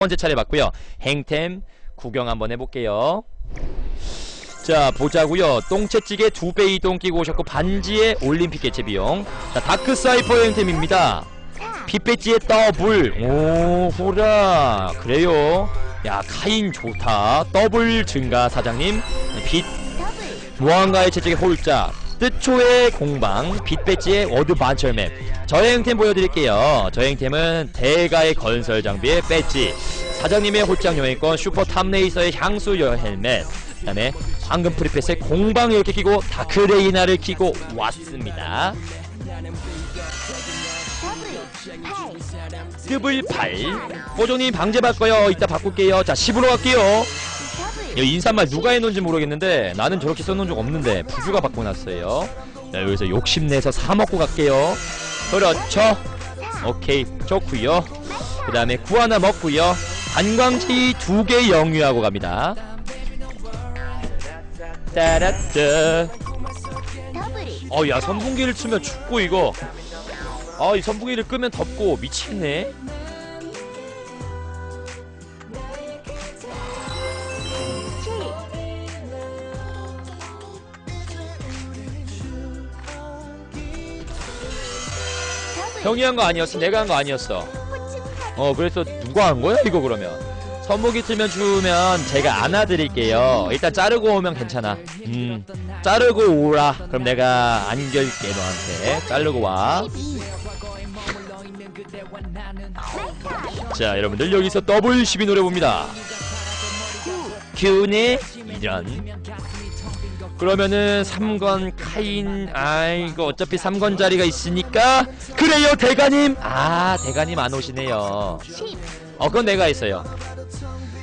번째 차례 봤고요. 행템 구경 한번 해볼게요. 자 보자고요. 똥채찌개 두 배 이동 끼고 오셨고 반지에 올림픽 개최 비용. 자 다크 사이퍼 행템입니다. 핏배지에 더블. 오 호라 그래요. 야 카인 좋다. 더블 증가 사장님. 빛 무한가의 채찍의 홀짝. 뜻초의 공방, 빛배지의 워드 반철맵. 저행템 보여드릴게요. 저행템은 대가의 건설 장비의 배지, 사장님의 홀짝 여행권, 슈퍼 탑레이서의 향수 여 헬멧, 그 다음에 황금 프리패스의 공방 이렇게 끼고 다크레이나를 끼고 왔습니다. 습을 8. 호종님 방제 바꿔요. 이따 바꿀게요. 자, 10으로 갈게요. 이 인사말 누가 해놓은지 모르겠는데 나는 저렇게 써놓은 적 없는데 부주가 바꿔놨어요. 자 여기서 욕심내서 사 먹고 갈게요. 그렇죠? 오케이 좋구요. 그 다음에 구 하나 먹구요. 관광지 두 개 영유하고 갑니다. 따라따. 어야 선풍기를 치면 춥고 이거. 아이 선풍기를 끄면 덥고 미치겠네 형이 한 거 아니었어? 내가 한 거 아니었어? 어 그래서 누가 한 거야 이거 그러면? 선무기 틀면 주면 제가 안아드릴게요. 일단 자르고 오면 괜찮아. 음 자르고 오라. 그럼 내가 안길게 너한테. 자르고 와 자 여러분들 여기서 더블 12 노래 봅니다. 큐네 이런 그러면은 3건 카인 아이고 어차피 3건 자리가 있으니까. 그래요 대가님? 아 대가님 안 오시네요. 어 그건 내가 했어요.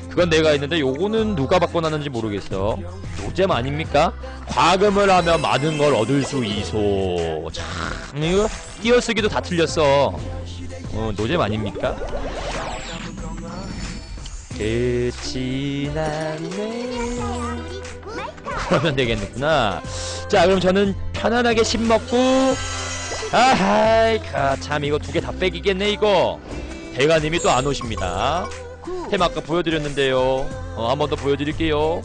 그건 내가 했는데 요거는 누가 바꿔놨는지 모르겠어. 노잼 아닙니까? 과금을 하면 많은 걸 얻을 수 있어 참 이거 띄어쓰기도 다 틀렸어. 어 노잼 아닙니까? 끝이 났네 그러면 되겠구나. 자 그럼 저는 편안하게 씹 먹고 아하이 참 이거 두 개 다 빼기겠네 이거. 대가님이 또 안 오십니다. 템 아까 보여드렸는데요. 어, 한 번 더 보여드릴게요.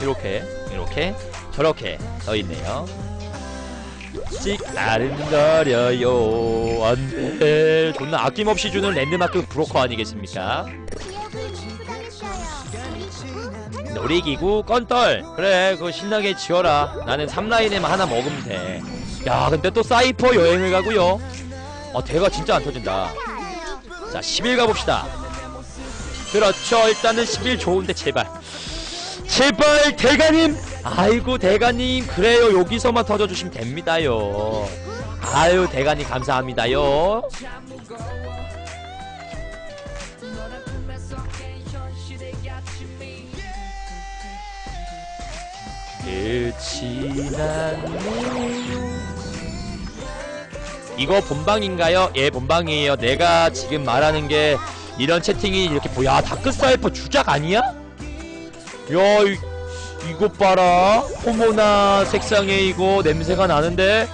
이렇게 이렇게 저렇게 써있네요. 찍 아른거려요. 안돼. 존나 아낌없이 주는 랜드마크 브로커 아니겠습니까 놀이기구 건떨 그래 그거 신나게 지어라. 나는 3라인에만 하나 먹으면 돼야 근데 또 사이퍼 여행을 가고요. 어 대가 진짜 안 터진다. 자 10일 가봅시다. 그렇죠. 일단은 10일 좋은데 제발. 제발 대가님! 아이고 대가님. 그래요. 여기서만 터져주시면 됩니다요. 아유 대가님 감사합니다요 끝이 났네 이거 본방인가요? 예 본방이에요 내가 지금 말하는 게 이런 채팅이 이렇게 보여 야 다크사이퍼 주작 아니야? 야 이, 이것 봐라 호모나 색상에 이거 냄새가 나는데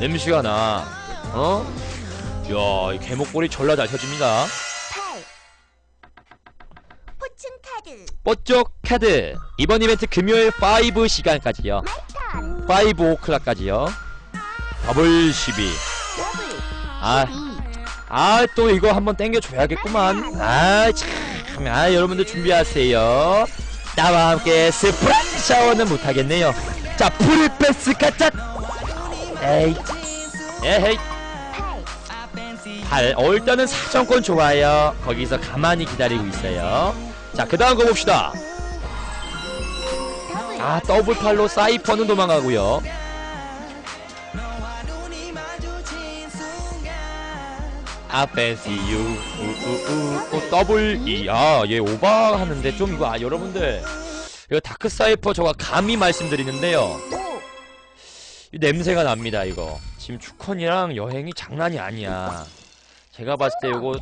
냄새가 나 어? 야이 개목걸이 졸라 잘 펴집니다 뽀쪽 카드 이번 이벤트 금요일 5 시간까지요 말탄 5 오클락까지요 더블 12 더블 아, 아, 또 이거 한번 땡겨줘야겠구만. 아, 참. 아, 여러분들 준비하세요. 나와 함께 스프라이 샤워는 못하겠네요. 자, 풀패스 가짜! 에이. 에헤이. 8. 어, 일단은 사정권 좋아요. 거기서 가만히 기다리고 있어요. 자, 그 다음 거 봅시다. 아, 더블 팔로 사이퍼는 도망가고요. I fancy you. 우 우 우. 어, 더블 이. 아, 얘 오바 하는데 좀 이거 아, 여러분들. 이거 다크 사이퍼 저가 감히 말씀드리는데요. 5이 냄새가 납니다, 이거. 지금 주컨이랑 여행이 장난이 아니야. 제가 봤을 때 이거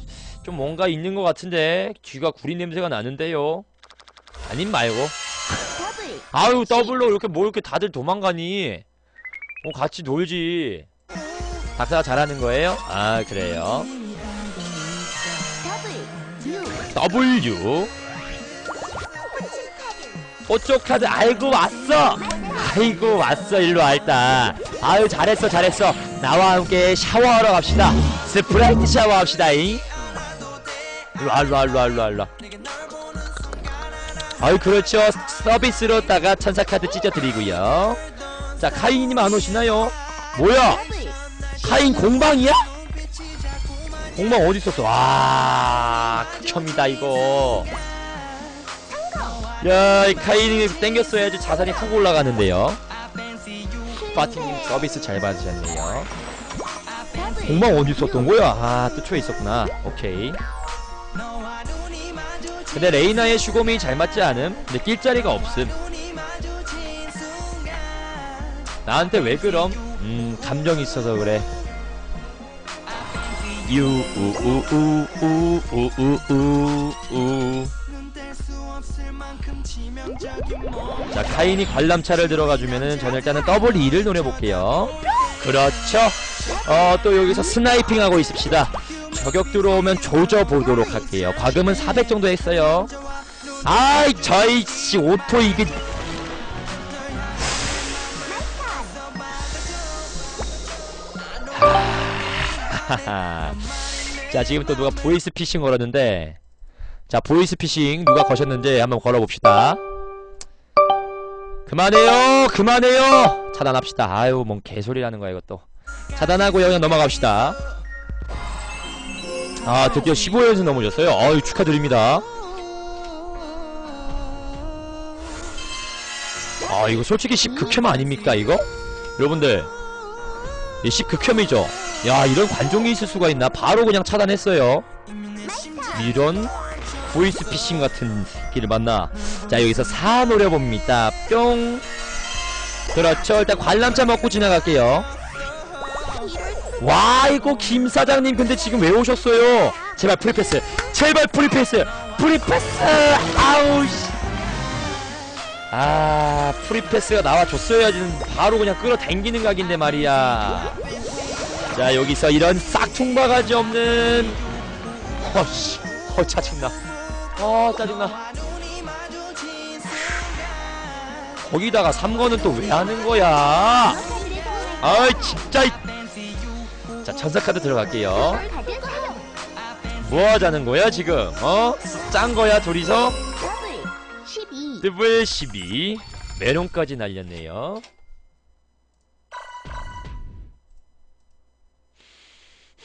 좀 뭔가 있는 것 같은데 귀가 구린 냄새가 나는데요. 아님 말고. 아유 더블로 이렇게 뭐 이렇게 다들 도망가니? 뭐 같이 놀지. 박사가 잘하는 거예요? 아 그래요. 더블 6 W 오쪽 카드 아이고 왔어. 아이고 왔어. 일로 와 일단. 아유 잘했어 잘했어. 나와 함께 샤워하러 갑시다. 스프라이트 샤워합시다 잉 일로 와 일로 와 일로 와 일로 와 일로 와 아유 그렇죠 서비스로 다가 천사 카드 찢어드리고요 자 카이님 안 오시나요 뭐야 카인 공방이야? 공방 어디 있었어? 와 극혐이다 이거. 야, 이 카인이 땡겼어야지 자산이 확 올라가는데요. 파티님 서비스 잘 받으셨네요. 공방 어디 있었던 거야? 아, 또 초에 있었구나. 오케이. 근데 레이나의 슈곰이 잘 맞지 않음 근데 낄 자리가 없음 나한테 왜 그럼? 음 감정이 있어서 그래 자 카인이 관람차를 들어가주면은 저는 일단은 더블 2를 노려볼게요 그렇죠 어 또 여기서 스나이핑하고 있읍시다 저격 들어오면 조져보도록 할게요. 과금은 400 정도 했어요. 아이, 저이, 씨, 오토 이게. 자, 지금 또 누가 보이스 피싱 걸었는데. 자, 보이스 피싱 누가 거셨는지 한번 걸어봅시다. 그만해요! 그만해요! 차단합시다. 아유, 뭔 개소리라는 거야, 이것도. 차단하고 그냥 넘어갑시다. 아, 드디어 15연승 넘으셨어요. 아유, 축하드립니다. 아, 이거 솔직히 10극혐 아닙니까, 이거? 여러분들. 이 10극혐이죠? 야, 이런 관종이 있을 수가 있나? 바로 그냥 차단했어요. 이런 보이스 피싱 같은 새끼를 만나. 자, 여기서 4 노려봅니다. 뿅. 그렇죠. 일단 관람차 먹고 지나갈게요. 와, 이거 김 사장님 근데 지금 왜 오셨어요? 제발 프리패스. 제발 프리패스. 프리패스. 아우 씨. 아, 프리패스가 나와줬어야지 바로 그냥 끌어당기는 각인데 말이야. 자, 여기서 이런 싹퉁바가지 없는 허씨, 허 짜증나. 어, 짜증나. 거기다가 3거는 또왜 하는 거야? 아이, 진짜. 이- 자, 천사카드 들어갈게요. 이걸 가질 사용 뭐 하자는 거야, 지금? 어? 짠 거야, 둘이서? 더블 12 드블 12. 메론까지 날렸네요.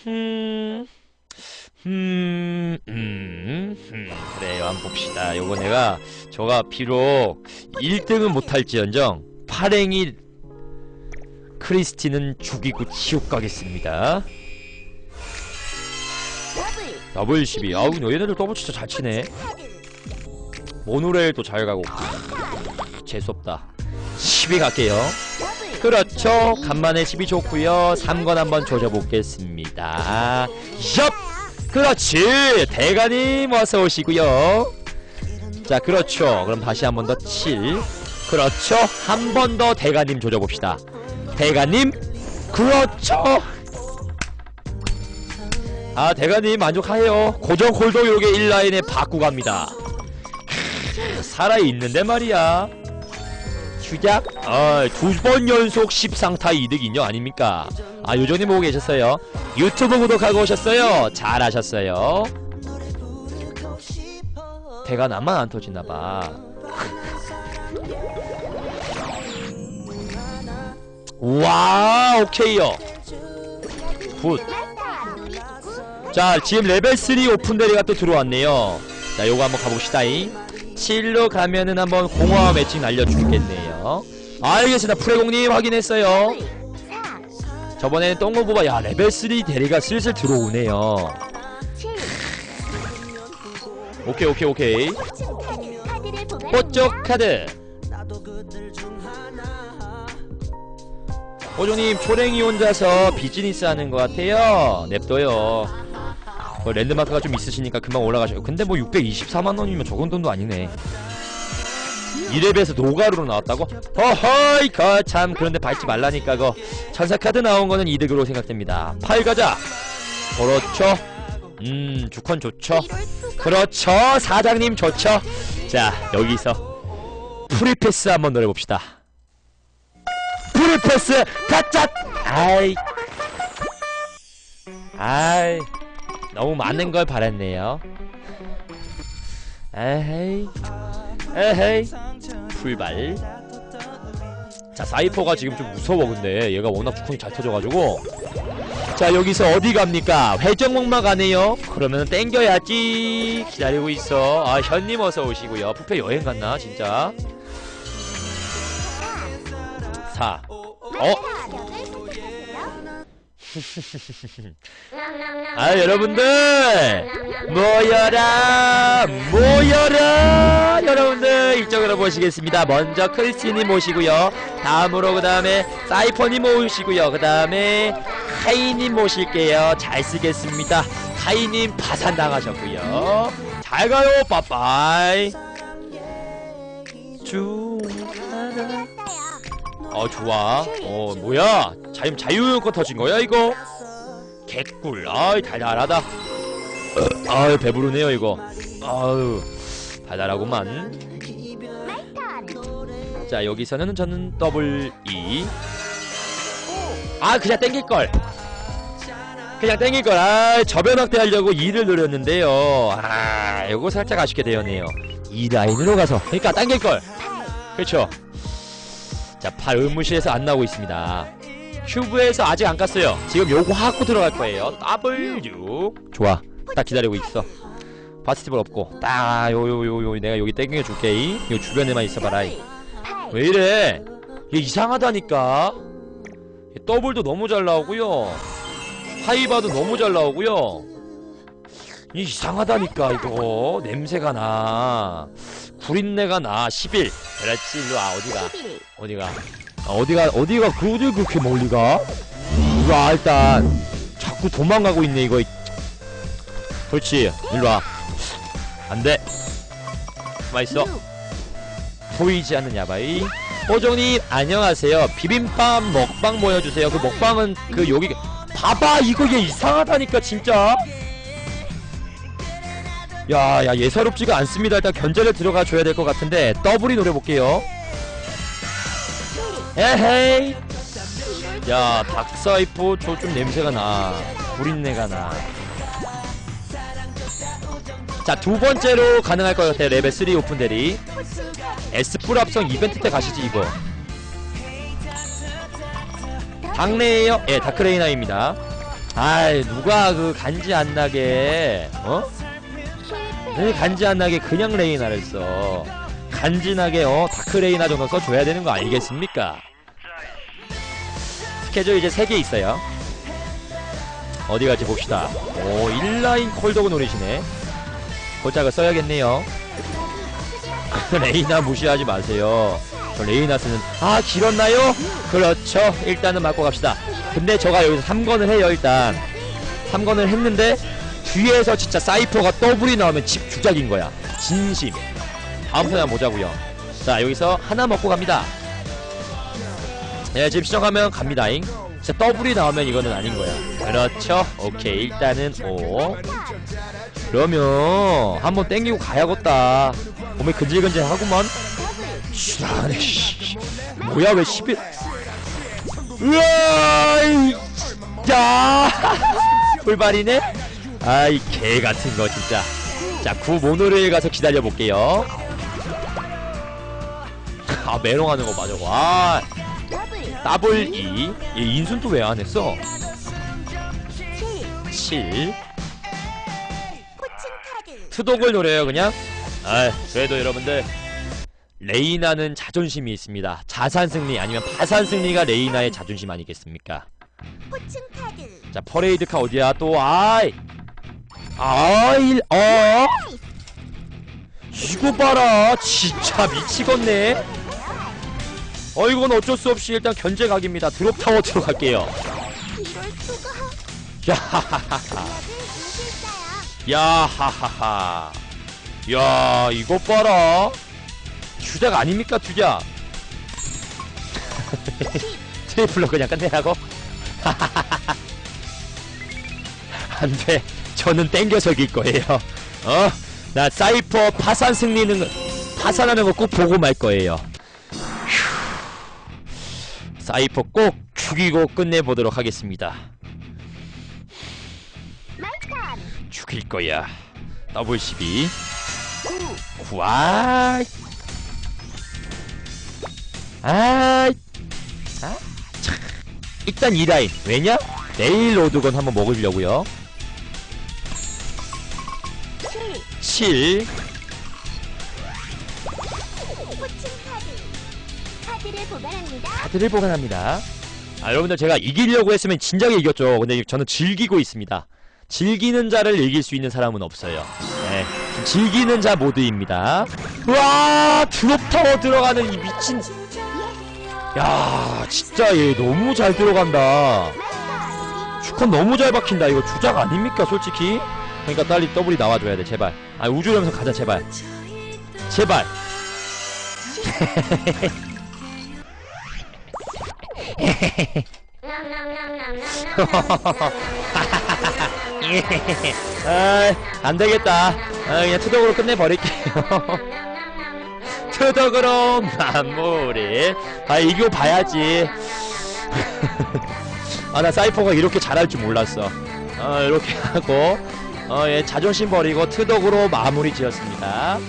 음, 음, 음, 음, 그래요. 한번 봅시다. 요거 내가, 저가 비록 1등은 못할지언정, 파랭이 크리스티는 죽이고 지옥 가겠습니다. 더블 더블 12. 아우, 얘네들 더블 진짜 잘 치네. 모노레일도 잘 가고. 재수없다. 10이 갈게요. 그렇죠. 간만에 10이 좋고요. 3건 한번 조져보겠습니다. 엽! 그렇지. 대가님 어서 오시고요. 자, 그렇죠. 그럼 다시 한 번 더 7. 그렇죠. 한 번 더 대가님 조져봅시다. 대가님. 그렇죠. 아, 대가님 만족하해요. 고정 홀더 요게 1라인에 바꾸고 갑니다. 살아있는데 말이야. 주작? 아, 두 번 연속 10상타 이득이요 아닙니까? 아, 요정님 보고 계셨어요. 유튜브 구독하고 오셨어요. 잘하셨어요. 대가 나만 안 터지나봐. 와, 오케이요. 굿. 날타 누리기구 자, 지금 레벨 3 오픈 대리가 또 들어왔네요. 자, 요거 한번 가봅시다잉. 7로 가면은 한번 공허 매칭 날려주겠네요. 알겠습니다. 프레공님 확인했어요. 더블 4 저번에는 똥거보바 야 레벨 3 대리가 슬슬 들어오네요. 7 오케이 오케이 오케이. 뽀쪽 카드 호조님 초랭이 혼자서 비즈니스 하는 것 같아요. 냅둬요. 뭐 랜드마크가 좀 있으시니까 금방 올라가셔요. 근데 뭐 624만 원이면 적은 돈도 아니네. 2렙에서 노가루로 나왔다고? 허허이 거참 그런데 밟지 말라니까 거 천사 카드 나온 거는 이득으로 생각됩니다. 팔 가자. 그렇죠. 음 주컨 좋죠. 그렇죠 사장님 좋죠 자 여기서 프리패스 한번 노려봅시다 프리패스 가짜. 아이. 아이. 너무 많은 걸 바랐네요. 에헤이. 에헤이. 풀발. 자 사이퍼가 지금 좀 무서워 근데. 얘가 워낙 주컨이 잘 터져가지고. 자 여기서 어디 갑니까? 회전목마 가네요. 그러면 땡겨야지. 기다리고 있어. 아 현님 어서 오시고요. 푸페 여행 갔나 진짜 어? 아 여러분들! 모여라! 모여라! 여러분들 이쪽으로 모시겠습니다. 먼저 크리스님 모시고요. 다음으로 그 다음에 사이퍼님 모시고요. 그 다음에 카이님 모실게요. 잘 쓰겠습니다. 카이님 파산당하셨고요. 잘 가요. 빠빠이. 주하나 어 좋아. 어 뭐야? 자유 자유연권 터진 거야 이거? 개꿀. 아이 달달하다. 어, 아유 배부르네요 이거. 아유 달달하구만. 자 여기서는 저는 더블 E 아 그냥 땡길걸. 그냥 땡길걸. 아 저변학대 하려고 E를 노렸는데요. 아 요거 살짝 아쉽게 되었네요. E 라인으로 가서. 그러니까 당길걸. 그렇죠 자8 의무실에서 안 나오고 있습니다. 큐브에서 아직 안 깠어요. 지금 요거 하고 들어갈 거예요. W. 좋아. 딱 기다리고 있어. 바스티블 없고. 딱 요 요 요 요 내가 여기 땡겨 줄게. 요 주변에만 있어봐라. 이. 왜 이래? 얘 이상하다니까. 얘 더블도 너무 잘 나오고요. 하이바도 너무 잘 나오고요 이 이상하다니까 이거. 냄새가 나. 구린내가 나. 11 그렇지 일로 와. 어디가? 어디가? 아, 어디가 어디가 그 어디 그렇게 멀리 가? 이거 아, 일단. 자꾸 도망가고 있네 이거. 그렇지. 일로 와. 안돼. 맛있어. 보이지 않는 야바이. 호정님 안녕하세요. 비빔밥 먹방 보여주세요. 그 먹방은 그 여기 봐봐 이거 얘 이상하다니까 진짜 야 야 예사롭지가 않습니다. 일단 견제를 들어가 줘야 될 것 같은데 더블이 노려볼게요. 에헤이. 야 닥사이포 저좀 냄새가 나. 구린내가 나 자 두 번째로 가능할 것 같아요. 레벨 3 오픈 대리. S뿔 합성 이벤트 때 가시지 이거. 당레이요? 예 다크레이나입니다. 아이 누가 그 간지 안 나게 어? 왜 간지 안 나게 그냥 레이나를 써. 간지나게 어 다크 레이나 정도 써줘야 되는 거 아니겠습니까? 스케줄 이제 3개 있어요. 어디 갈지 봅시다. 오 인라인 콜더그 노리시네. 고짝을 써야겠네요. 레이나 무시하지 마세요. 저 레이나 쓰는 아 길었나요? 그렇죠. 일단은 맞고 갑시다. 근데 저가 여기서 3건을 해요 일단. 3건을 했는데 뒤에서 진짜 사이퍼가 더블이 나오면 집 주작인 거야. 진심. 다음 편 한번 보자고요. 자 여기서 하나 먹고 갑니다. 네 지금 시작하면 갑니다잉. 진짜 더블이 나오면 이거는 아닌 거야. 그렇죠? 오케이 일단은 O 그러면 한번 땡기고 가야겠다. 몸이 근질근질 하구만. 슈라네 씨. 뭐야 왜 11... 으아 이- 야. 불발이네 아이 개 같은 거 진짜. 자 구모노레일 가서 기다려 볼게요. 아 메롱하는 거 맞아 아 더블 E 얘 인순 또 왜 안 했어? 7 투독을 노려요 그냥? 아 그래도 여러분들 레이나는 자존심이 있습니다. 자산 승리 아니면 파산 승리가 레이나의 자존심 아니겠습니까? 자 퍼레이드 카 어디야? 또 아이 아이 어? 이거 봐라 진짜 미치겠네. 어 이건 어쩔 수 없이 일단 견제 각입니다. 드롭 타워 들어갈게요. 야하하하 야하하하 야 이거 봐라. 주작 아닙니까 주작? 트리플로 그냥 끝내라고? 안돼 저는 땡겨서 이길 거예요. 어? 나 사이퍼 파산 승리는 거- 파산하는 거 꼭 보고 말 거예요. 휴. 사이퍼 꼭 죽이고 끝내보도록 하겠습니다. 죽일 거야. 더블 12. 9 구아. 아. 아. 참. 일단 이 라인. 왜냐? 내일 로드건 한번 먹으려고요. 7 7. 호칭 카드 카드를 보관합니다. 아, 여러분들 제가 이기려고 했으면 진작에 이겼죠. 근데 저는 즐기고 있습니다. 즐기는 자를 이길 수 있는 사람은 없어요. 네. 즐기는 자 모드입니다. 와, 드롭타워 들어가는 이 미친. 야, 진짜 얘 너무 잘 들어간다. 슈컨 너무 잘 박힌다. 이거 주작 아닙니까, 솔직히? 그러니까 빨리 더블이 나와줘야 돼, 제발. 아, 우주령선 가자, 제발. 제발. 아, 안 되겠다. 아, 그냥 투덕으로 끝내버릴게요. 투덕으로 마무리. 아, 이거 봐야지. 아, 나 사이퍼가 이렇게 잘할 줄 몰랐어. 어, 이렇게 하고, 어, 예, 자존심 버리고 투덕으로 마무리 지었습니다.